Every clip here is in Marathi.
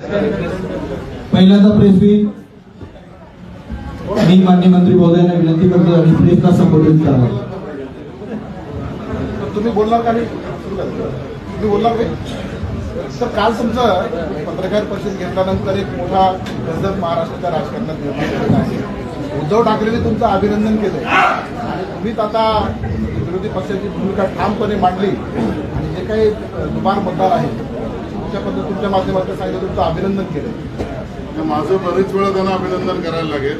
पहिल्यांदा प्रेस मीट मी मान्य मंत्री महोदयांना विनंती करतो आणि प्रेसला संबोधित करावं. तुम्ही बोलणार का तुम्ही बोलणार नाही? तर काल तुमचं पत्रकार परिषद घेतल्यानंतर एक मोठा गजब महाराष्ट्राच्या राजकारणात निर्माण झाला आहे. उद्धव ठाकरेने तुमचं अभिनंदन केलं आणि तुम्हीच आता विरोधी पक्षाची भूमिका ठामपणे मांडली. आणि जे काही दुबार मतदार आहेत तुमच्या तुमच्या माध्यमातून सांगितलं तुमचं अभिनंदन केलं. तर माझं बरेच वेळा त्यांना अभिनंदन करायला लागेल.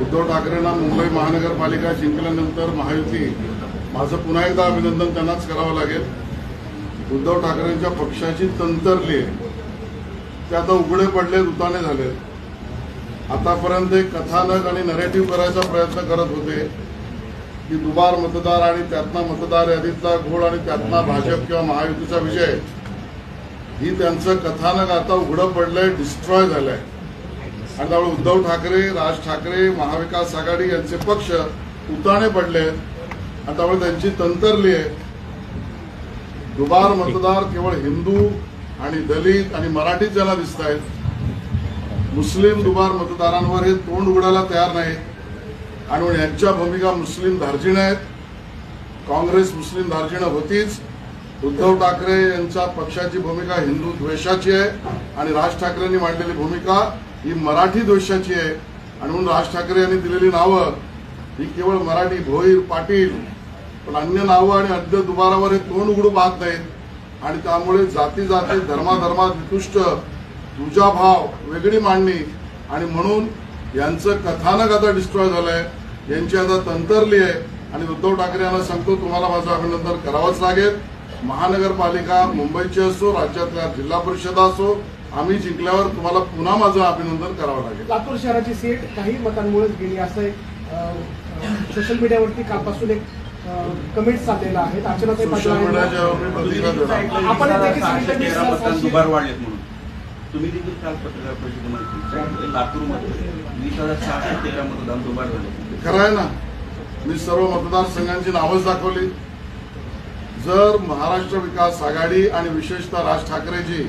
उद्धव ठाकरेंना मुंबई महानगरपालिका जिंकल्यानंतर महायुती माझं पुन्हा एकदा अभिनंदन त्यांनाच करावं लागेल. उद्धव ठाकरेंच्या पक्षाची तंतरली आहे. ते आता उघडे पडले उताने झाले. आतापर्यंत एक कथानक आणि नरेटिव्ह करायचा प्रयत्न करत होते. की दुबार मतदार आणि त्यातला मतदार यादीतला घोळ आणि त्यातला भाजप किंवा महायुतीचा विजय. ही त्यांचं कथानक आता उघडं पडलंय डिस्ट्रॉय झालंय. आणि त्यामुळे उद्धव ठाकरे राज ठाकरे महाविकास आघाडी यांचे पक्ष उताणे पडले आणि त्यामुळे त्यांची तंतरली आहे. दुबार मतदार केवळ हिंदू आणि दलित आणि मराठीत ज्यांना दिसत आहेत मुस्लिम दुबार मतदारांवर हे तोंड उघडायला तयार नाही आणि यांच्या भूमिका मुस्लिम धार्जिण आहेत. काँग्रेस मुस्लिम धार्जिणं होतीच. उद्धव ठाकरे यांच्या पक्षाची भूमिका हिंदू द्वेषाची आहे आणि राज ठाकरेंनी मांडलेली भूमिका ही मराठी द्वेषाची आहे. आणि म्हणून राज ठाकरे यांनी दिलेली नावं ही केवळ मराठी भोईर पाटील पण अन्य नावं आणि अद्य दुबारावर हे तोंड उघडू पाहत नाहीत. आणि त्यामुळे जाती जाती धर्माधर्मात वितुष्ट तुझा भाव वेगळी मांडणी. आणि म्हणून यांचं कथानक आता डिस्ट्रॉय झालंय. यांची आता तंतरली आहे. आणि उद्धव ठाकरे यांना सांगतो तुम्हाला माझं अभिनंदन करावंच लागेल. महानगरपालिका मुंबईची असो राज्यातल्या जिल्हा परिषदा असो आम्ही जिंकल्यावर तुम्हाला पुन्हा माझं अभिनंदन करावं लागेल. लातूर शहराची सीट काही मतांमुळेच गेली. असं एक सोशल मीडियावरती कालपासून एक कमेंट्स आहेत. अर्चनाताई पाटील सोशल आहेत. मीडियाच्या दुबार वाढलेत म्हणून. तुम्ही देखील काल पत्रकार परिषदेमध्ये लातूरमध्ये वीस हजार सहाशे तेरा मतदान दुबार झाले. खरं आहे ना? मी सर्व मतदारसंघांची नावच दाखवली. जर महाराष्ट्र विकास आघाडी आणि विशेषतः राज ठाकरेजी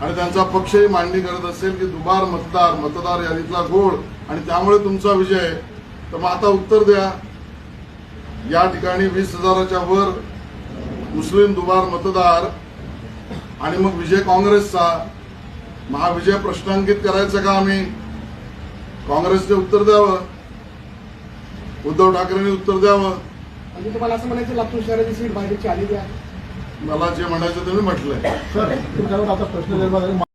आणि त्यांचा पक्षही मांडणी करत असेल की दुबार मतदार मतदार यादीतला गोळ आणि त्यामुळे तुमचा विजय तर मग आता उत्तर द्या. या ठिकाणी वीस हजाराच्या वर मुस्लिम दुबार मतदार आणि मग विजय काँग्रेसचा. महाविजय प्रश्नांकित करायचं का आम्ही? काँग्रेसने उत्तर द्यावं? उद्धव ठाकरेंनी उत्तर द्यावं? म्हणजे तुम्हाला असं म्हणायचं लातूर शहराची सीट बाहेरची आलेली आहे. मला जे म्हणायचं ते मी म्हटलंय. सर तुमच्यावर आता प्रश्न निर्माण